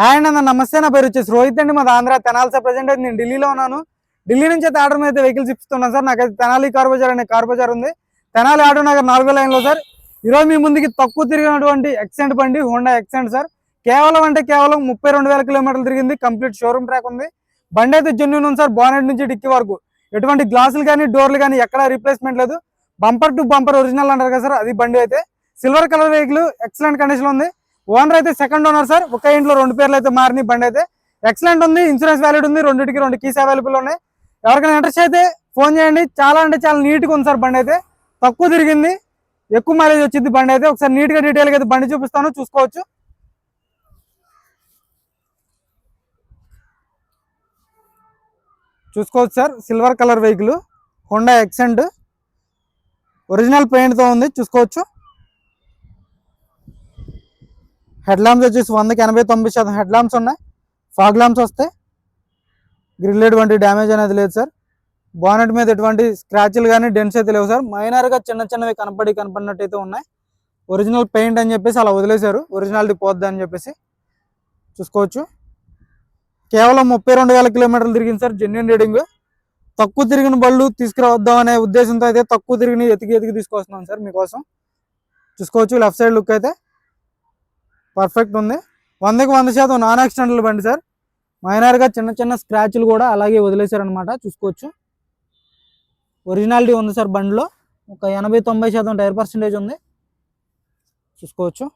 Hi అండి అన్న నమస్తే. నా పేరు వచ్చేసి రోహిత్ అండి. మాది ఆంధ్ర తెనాలి సార్. ప్రజెంట్ అయితే నేను ఢిల్లీలో ఉన్నాను. ఢిల్లీ నుంచి అయితే ఆర్డర్ మీద అయితే వెహికల్స్ ఇస్తున్నాను సార్. నాకైతే తెనాలి కార్ బజార్ అనే కార్ బజార్ ఉంది. తెనాలి ఆటో నగర్ నాలుగో లైన్లో సార్. ఈరోజు మీ ముందుకి తక్కువ తిరిగినటువంటి ఎక్సెంట్ బండి హోండా ఎక్సెంట్ సార్. కేవలం అంటే కేవలం ముప్పై రెండు వేల కిలోమీటర్లు తిరిగింది. కంప్లీట్ షోరూమ్ ట్రాక్ ఉంది. బండి అయితే జెన్యున్ ఉంది సార్. బానెట్ నుంచి డిక్కి వరకు. ఎటువంటి గ్లాసులు కానీ డోర్లు కానీ ఎక్కడ రీప్లేస్మెంట్ లేదు. బంపర్ టు బంపర్ ఒరిజినల్ అంటారు కదా సార్. అది బండి అయితే. Silver colour vehicle excellent condition ఉంది. ఓనర్ అయితే సెకండ్ ఓనర్ సార్ ఒక ఇంట్లో రెండు పేర్లు అయితే మారినాయి బండి అయితే. ఎక్సలెంట్ ఉంది ఇన్సూరెన్స్ వ్యాలిడ్ ఉంది రెండింటికి రెండు కీస్ అవైలబుల్ ఉన్నాయి. ఎవరికైనా ఇంట్రెస్ట్ అయితే ఫోన్ చేయండి. చాలా అంటే చాలా నీట్గా ఉంది సార్ బండి అయితే. తక్కువ తిరిగింది ఎక్కువ మైలేజ్ వచ్చింది బండి అయితే. ఒకసారి నీట్గా డీటెయిల్గా అయితే బండి చూపిస్తాను చూసుకోవచ్చు. చూసుకోవచ్చు sir silver colour vehicle Honda Xcent original పెయింట్తో ఉంది చూసుకోవచ్చు. హెడ్ ల్యాంప్స్ వచ్చేసి వందకి ఎనభై తొంభై శాతం హెడ్ ల్యాంప్స్ ఉన్నాయి. ఫాగ్ ల్యాంప్స్ వస్తే గ్రిల్ ఎటువంటి డ్యామేజ్ అనేది లేదు సార్. బానెట్ మీద ఎటువంటి స్క్రాచ్లు కానీ డెన్స్ అయితే లేవు సార్. మైనర్గా చిన్న చిన్నవి కనపడి కనపడినట్టు అయితే ఉన్నాయి. ఒరిజినల్ పెయింట్ అని చెప్పేసి అలా వదిలేశారు. ఒరిజినాలిటీ పోద్ది అని చెప్పేసి చూసుకోవచ్చు. కేవలం ముప్పై రెండు వేల కిలోమీటర్లు తిరిగింది సార్ జెన్యున్ రీడింగ్. తక్కువ తిరిగిన బళ్ళు తీసుకురావద్దాం అనే ఉద్దేశంతో అయితే తక్కువ తిరిగిన ఎతికి ఎతికి తీసుకొస్తున్నాం సార్ మీకోసం. చూసుకోవచ్చు లెఫ్ట్ సైడ్ లుక్ అయితే. పర్ఫెక్ట్ ఉంది. వందకి వంద శాతం నాన్ యాక్సిడెంటల్ బండి సార్. మైనర్గా చిన్న చిన్న స్క్రాచ్లు కూడా అలాగే వదిలేశారనమాట చూసుకోవచ్చు. ఒరిజినాలిటీ ఉంది సార్ బండిలో. ఒక ఎనభై తొంభై శాతం టైర్ పర్సంటేజ్ ఉంది. చూసుకోవచ్చు.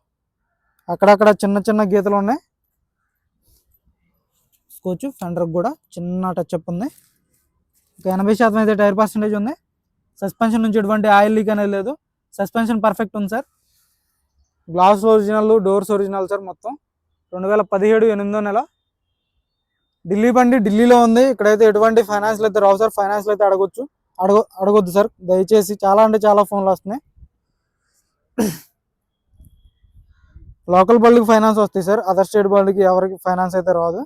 అక్కడక్కడ చిన్న చిన్న గీతలు ఉన్నాయి. చూసుకోవచ్చు. ఫెండర్కి కూడా చిన్న టచ్అప్ ఉంది. ఒక ఎనభై శాతం అయితే టైర్ పర్సంటేజ్ ఉంది. సస్పెన్షన్ నుంచి ఎటువంటి ఆయిల్ లీక్ అనేది లేదు. సస్పెన్షన్ పర్ఫెక్ట్ ఉంది sir. Glass original doors original sir మొత్తం. రెండు వేల పదిహేడు ఎనిమిదో నెల. ఢిల్లీ బండి ఢిల్లీలో ఉంది. ఇక్కడైతే ఎటువంటి ఫైనాన్స్లు అయితే రావు సార్. ఫైనాన్స్లు అయితే అడగొచ్చు. అడగ అడగొద్దు సార్. దయచేసి చాలా అంటే చాలా ఫోన్లు వస్తున్నాయి. లోకల్ బళ్ళకి ఫైనాన్స్ వస్తాయి సార్. అదర్ స్టేట్ బళ్ళకి ఎవరికి ఫైనాన్స్ అయితే రాదు.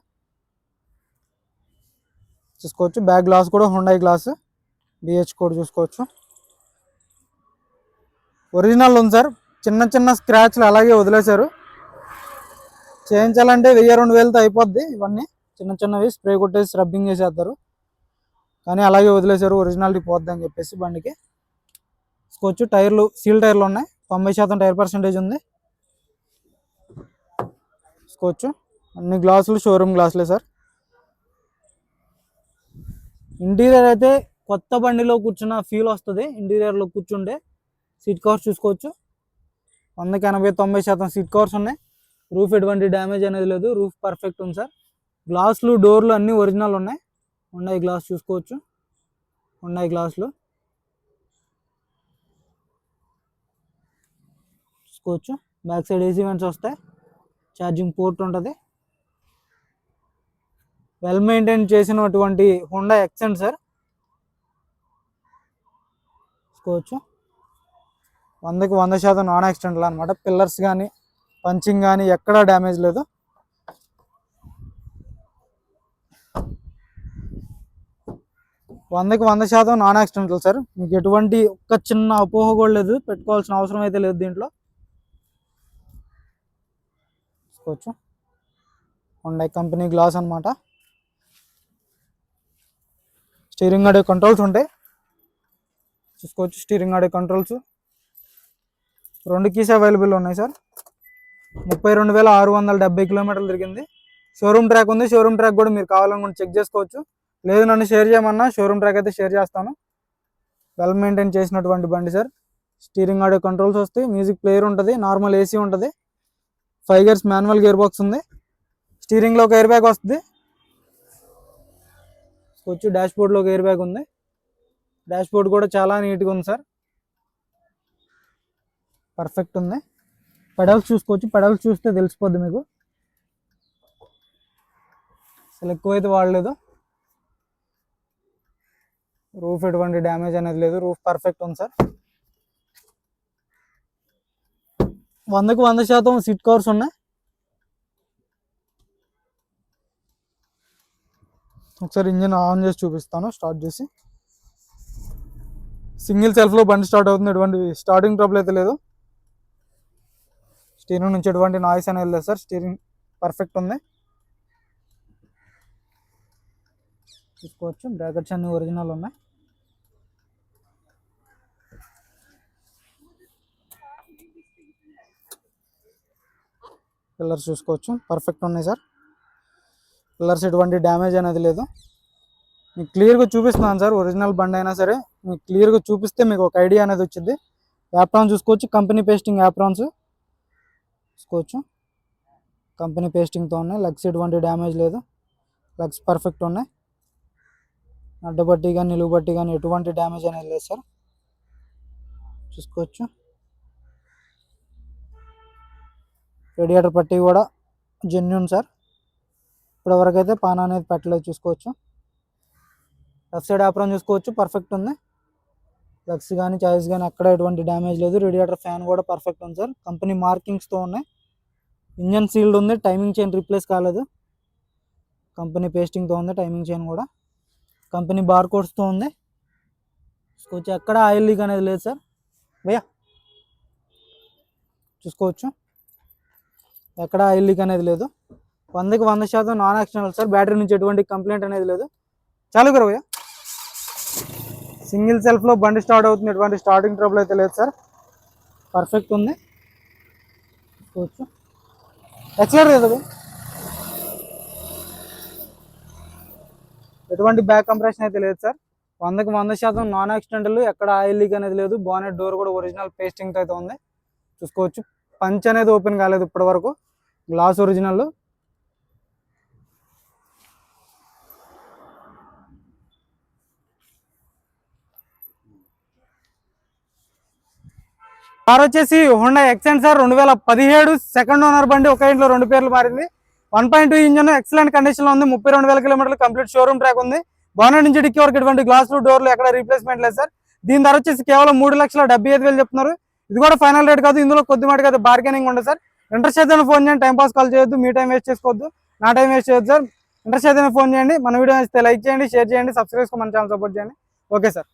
చూసుకోవచ్చు. బ్యాక్ గ్లాస్ కూడా హుండాయి గ్లాస్. బిహెచ్ కోడ్ చూసుకోవచ్చు. ఒరిజినల్ ఉంది సార్. చిన్న చిన్న స్క్రాచ్లు అలాగే వదిలేశారు. చేయించాలంటే వెయ్యి రెండు వేలతో అయిపోద్ది ఇవన్నీ. చిన్న చిన్నవి స్ప్రే కొట్టేసి రబ్బింగ్ చేసేస్తారు. కానీ అలాగే వదిలేశారు ఒరిజినాలిటీ పోద్ది అని చెప్పేసి బండికి. చూసుకోవచ్చు టైర్లు సీల్ టైర్లు ఉన్నాయి. తొంభై శాతం టైర్ పర్సంటేజ్ ఉంది. చూసుకోవచ్చు అన్ని గ్లాసులు షోరూమ్ గ్లాసులే సార్. ఇంటీరియర్ అయితే కొత్త బండిలో కూర్చున్న ఫీల్ వస్తుంది. ఇంటీరియర్లో కూర్చుంటే సీట్ కవర్స్ చూసుకోవచ్చు. వందకి ఎనభై తొంభై శాతం సీట్ కవర్స్ ఉన్నాయి. రూఫ్ ఎటువంటి డ్యామేజ్ అనేది లేదు. రూఫ్ పర్ఫెక్ట్ ఉంది సార్. గ్లాసులు డోర్లు అన్నీ ఒరిజినల్ ఉన్నాయి. ఉన్నాయి గ్లాస్ చూసుకోవచ్చు. ఉన్నాయి గ్లాసులు చూసుకోవచ్చు. బ్యాక్ సైడ్ ఏసీ వెంట్స్ వస్తాయి. ఛార్జింగ్ పోర్ట్ ఉంటుంది. వెల్ మెయింటైన్ చేసినటువంటి హోండా ఎక్సెంట్ సార్ చూసుకోవచ్చు. వందకి వంద శాతం నాన్ యాక్సిడెంట్లు అనమాట పిల్లర్స్ కానీ పంచింగ్ కానీ ఎక్కడా డ్యామేజ్ లేదు. వందకి వంద శాతం నాన్ యాక్సిడెంటల్ సార్. మీకు ఎటువంటి ఒక్క చిన్న అపోహ కూడా లేదు. పెట్టుకోవాల్సిన అవసరం అయితే లేదు దీంట్లో. చూసుకోవచ్చు. హోండా కంపెనీ గ్లాస్ అనమాట స్టీరింగ్ ఆడే కంట్రోల్స్ ఉంటాయి. చూసుకోవచ్చు స్టీరింగ్ ఆడే కంట్రోల్స్ రెండు కీస్ అవైలబుల్ ఉన్నాయి సార్ ముప్పై రెండు వేల ఆరు వందల డెబ్బై కిలోమీటర్లు తిరిగింది. షోరూమ్ ట్రాక్ ఉంది. షోరూమ్ ట్రాక్ కూడా మీరు కావాలనుకుంటే చెక్ చేసుకోవచ్చు. లేదు నన్ను షేర్ చేయమన్నా షోరూమ్ ట్రాక్ అయితే షేర్ చేస్తాను. వెల్ మెయింటైన్ చేసినటువంటి బండి సార్ స్టీరింగ్ ఆడియో కంట్రోల్స్ వస్తాయి. మ్యూజిక్ ప్లేయర్ ఉంటుంది. నార్మల్ ఏసీ ఉంటుంది. Five years manual gear box ఉంది స్టీరింగ్లో ఒక ఎయిర్ బ్యాగ్ వస్తుంది. వచ్చి డాష్ బోర్డ్లో ఒక ఎయిర్ బ్యాగ్ ఉంది. డాష్ బోర్డ్ కూడా చాలా నీట్గా ఉంది సార్ పర్ఫెక్ట్ ఉంది. పెడల్స్ చూసుకోవచ్చు. పెడల్స్ చూస్తే తెలిసిపోద్ది మీకు. అసలు ఎక్కువైతే వాడలేదు. రూఫ్ ఎటువంటి డ్యామేజ్ అనేది లేదు. రూఫ్ పర్ఫెక్ట్ ఉంది సార్. వందకు వంద శాతం సీట్ కవర్స్ ఉన్నాయి. ఒకసారి ఇంజిన్ ఆన్ చేసి చూపిస్తాను. స్టార్ట్ చేసి. సింగిల్ సెల్ఫ్లో బండి స్టార్ట్ అవుతుంది. ఎటువంటి స్టార్టింగ్ ట్రబుల్ అయితే లేదు. స్టీరింగ్ నుంచి ఎటువంటి నాయిస్ అనేది లేదు సార్. స్టీరింగ్ పర్ఫెక్ట్ ఉంది. చూసుకోవచ్చు. బ్రాకెట్స్ అన్ని ఒరిజినల్ ఉన్నాయి. పిల్లర్స్ చూసుకోవచ్చు. పర్ఫెక్ట్ ఉన్నాయి సార్. పిల్లర్స్ ఎటువంటి డ్యామేజ్ అనేది లేదు. మీకు క్లియర్గా చూపిస్తున్నాను సార్. ఒరిజినల్ బండి అయినా సరే మీకు క్లియర్గా చూపిస్తే మీకు ఒక ఐడియా అనేది వచ్చింది. యాప్రాన్స్ చూసుకోవచ్చు. Company pasting aprons. చూసుకోవచ్చు కంపెనీ పేస్టింగ్తో ఉన్నాయి. లగ్స్ ఎటువంటి డ్యామేజ్ లేదు. లగ్స్ పర్ఫెక్ట్ ఉన్నాయి. అడ్డబట్టి కానీ నిలువుబట్టి కానీ ఎటువంటి డ్యామేజ్ అనేది లేదు సార్. చూసుకోవచ్చు. రేడియేటర్ పట్టి కూడా జెన్యున్ సార్. ఇప్పటివరకు అయితే పాన అనేది పెట్టలేదు. చూసుకోవచ్చు. లెఫ్ట్ సైడ్ ఆపరం చూసుకోవచ్చు. పర్ఫెక్ట్ ఉంది. లక్స్ కానీ చాయిస్ కానీ అక్కడ ఎటువంటి డ్యామేజ్ లేదు. రేడియేటర్ ఫ్యాన్ కూడా పర్ఫెక్ట్ ఉంది సార్. కంపెనీ మార్కింగ్స్తో ఉన్నాయి. ఇంజన్ సీల్డ్ ఉంది. టైమింగ్ చైన్ రీప్లేస్ కాలేదు. కంపెనీ పేస్టింగ్తో ఉంది. టైమింగ్ చైన్ కూడా. కంపెనీ బార్ కోడ్స్తో ఉంది. చూసుకోవచ్చు. ఎక్కడ ఆయిల్ లీక్ అనేది లేదు సార్. భయ్యా! చూసుకోవచ్చు. ఎక్కడ ఆయిల్ లీక్ అనేది లేదు. వందకి వంద శాతం నాన్ యాక్షనల్ సార్. బ్యాటరీ నుంచి ఎటువంటి కంప్లైంట్ అనేది లేదు. చాలు కదా భయ్యా సింగిల్ సెల్ఫ్లో బండి స్టార్ట్ అవుతుంది. ఎటువంటి స్టార్టింగ్ ట్రబుల్ అయితే లేదు సార్. పర్ఫెక్ట్ ఉంది. కదా భయ్యా ఎటువంటి బ్యాక్ కంప్రెషన్ అయితే లేదు సార్. వందకి వంద శాతం నాన్ యాక్సిడెంటల్ ఎక్కడ ఆయిల్ లీక్ అనేది లేదు. బానెట్ డోర్ కూడా ఒరిజినల్ పేస్టింగ్ అయితే ఉంది. చూసుకోవచ్చు. పంచ్ అనేది ఓపెన్ కాలేదు ఇప్పటి వరకు గ్లాస్ ఒరిజినల్ కార్ వచ్చేసి హోండా ఎక్సెంట్ సార్ రెండు వేల పదిహేడు సెకండ్ ఓనర్ బండి ఒక ఇంట్లో రెండు పేర్లు మారింది. One point two engine excellent కండిషన్లో ఉంది. ముప్పై రెండు వేల కిలోమీటర్లు కంప్లీట్ షోరూమ్ ట్రాక్ ఉంది. బానెట్ నుంచి డిక్కి వరకు ఇటువంటి గ్లాసులు డోర్లు ఎక్కడ రీప్లేస్మెంట్ లేదు సార్ దీని ధర వచ్చేసి కేవలం మూడు లక్షల డెబ్బై ఐదు వేలు చెప్తున్నారు. ఇది కూడా ఫైనల్ రేట్ కాదు. ఇందులో కొద్ది మటుకు అయితే బార్గెనింగ్ ఉండదు సార్ ఇంట్రెస్ట్ అయితే ఫోన్ చేయండి. టైం పాస్ కాల్ చేయొద్దు. మీ టైం వేస్ట్ చేసుకోవద్దు. నా టైం వేస్ట్ చేయొద్దు సార్ ఇంట్రెస్ట్ అయితే ఫోన్ చేయండి. మన వీడియో నచ్చితే లైక్ చేయండి షేర్ చేయండి సబ్స్క్రైబ్ మన ఛానల్ సపోర్ట్ చేయండి. Okay sir